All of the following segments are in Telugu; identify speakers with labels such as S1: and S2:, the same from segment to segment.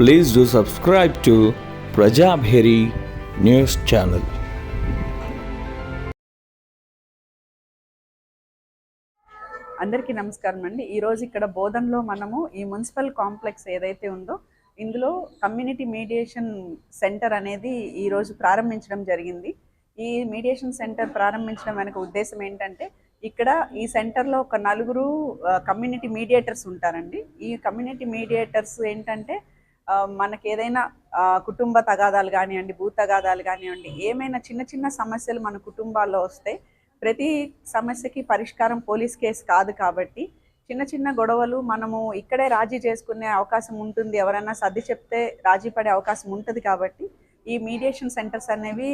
S1: Please do subscribe to Prajabheri news channel.
S2: అందరికీ నమస్కారం అండి. ఈరోజు ఇక్కడ బోధనలో మనము ఈ మున్సిపల్ కాంప్లెక్స్ ఏదైతే ఉందో ఇందులో కమ్యూనిటీ మీడియేషన్ సెంటర్ అనేది ఈరోజు ప్రారంభించడం జరిగింది. ఈ మీడియేషన్ సెంటర్ ప్రారంభించడం వెనక ఉద్దేశం ఏంటంటే ఇక్కడ ఈ సెంటర్లో ఒక నలుగురు కమ్యూనిటీ మీడియేటర్స్ ఉంటారండి. ఈ కమ్యూనిటీ మీడియేటర్స్ ఏంటంటే మనకి ఏదైనా కుటుంబ తగాదాలు కానివ్వండి భూ తగాదాలు కానివ్వండి ఏమైనా చిన్న చిన్న సమస్యలు మన కుటుంబాల్లో వస్తే ప్రతి సమస్యకి పరిష్కారం పోలీస్ కేసు కాదు కాబట్టి చిన్న చిన్న గొడవలు మనము ఇక్కడే రాజీ చేసుకునే అవకాశం ఉంటుంది. ఎవరైనా సర్ది చెప్తే రాజీ పడే అవకాశం ఉంటుంది కాబట్టి ఈ మీడియేషన్ సెంటర్స్ అనేవి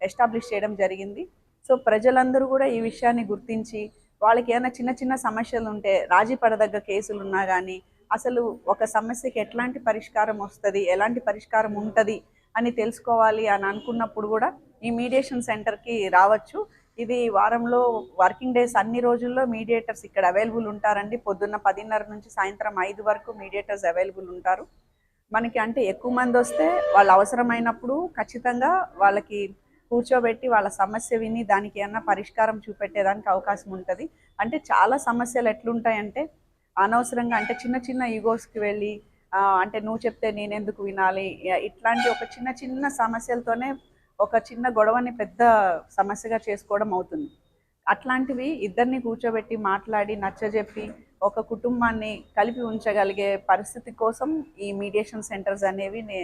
S2: ఎస్టాబ్లిష్ చేయడం జరిగింది. సో ప్రజలందరూ కూడా ఈ విషయాన్ని గుర్తించి వాళ్ళకి ఏమైనా చిన్న చిన్న సమస్యలు ఉంటే రాజీ పడదగ్గ కేసులు ఉన్నా కానీ అసలు ఒక సమస్యకి ఎట్లాంటి పరిష్కారం వస్తుంది? ఎలాంటి పరిష్కారం ఉంటుంది? అని తెలుసుకోవాలి అని అనుకున్నప్పుడు కూడా ఈ మీడియేషన్ సెంటర్కి రావచ్చు. ఇది వారంలో వర్కింగ్ డేస్ అన్ని రోజుల్లో మీడియేటర్స్ ఇక్కడ అవైలబుల్ ఉంటారండి. పొద్దున్న పదిన్నర నుంచి సాయంత్రం ఐదు వరకు మీడియేటర్స్ అవైలబుల్ ఉంటారు. మనకి అంటే ఎక్కువ మంది వస్తే వాళ్ళు అవసరమైనప్పుడు ఖచ్చితంగా వాళ్ళకి కూర్చోబెట్టి వాళ్ళ సమస్య విని దానికి ఏమన్నా పరిష్కారం చూపెట్టేదానికి అవకాశం ఉంటుంది. అంటే చాలా సమస్యలు ఎట్లుంటాయంటే అనవసరంగా అంటే చిన్న చిన్న ఈగోస్కి వెళ్ళి అంటే నువ్వు చెప్తే నేనెందుకు వినాలి ఇట్లాంటి ఒక చిన్న చిన్న సమస్యలతోనే ఒక చిన్న గొడవని పెద్ద సమస్యగా చేసుకోవడం అవుతుంది. అట్లాంటివి ఇద్దరిని కూర్చోబెట్టి మాట్లాడి నచ్చజెప్పి ఒక కుటుంబాన్ని కలిపి ఉంచగలిగే పరిస్థితి కోసం ఈ మీడియేషన్ సెంటర్స్ అనేవి నే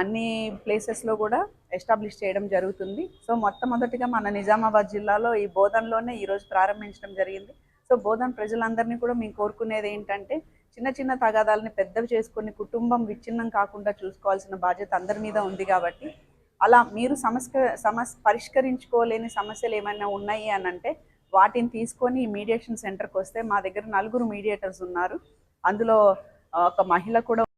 S2: అన్ని ప్లేసెస్లో కూడా ఎస్టాబ్లిష్ చేయడం జరుగుతుంది. సో మొట్టమొదటిగా మన నిజామాబాద్ జిల్లాలో ఈ బోధనలోనే ఈరోజు ప్రారంభించడం జరిగింది. సో బోధన ప్రజలందరినీ కూడా మేము కోరుకునేది ఏంటంటే చిన్న చిన్న తగాదాలని పెద్దవి చేసుకుని కుటుంబం విచ్ఛిన్నం కాకుండా చూసుకోవాల్సిన బాధ్యత అందరి మీద ఉంది కాబట్టి అలా మీరు సమస్య సమస్య పరిష్కరించుకోలేని సమస్యలు ఏమైనా ఉన్నాయి అని అంటే వాటిని తీసుకొని ఈ మీడియేషన్ సెంటర్కి వస్తే మా దగ్గర నలుగురు మీడియేటర్స్ ఉన్నారు. అందులో ఒక మహిళ కూడా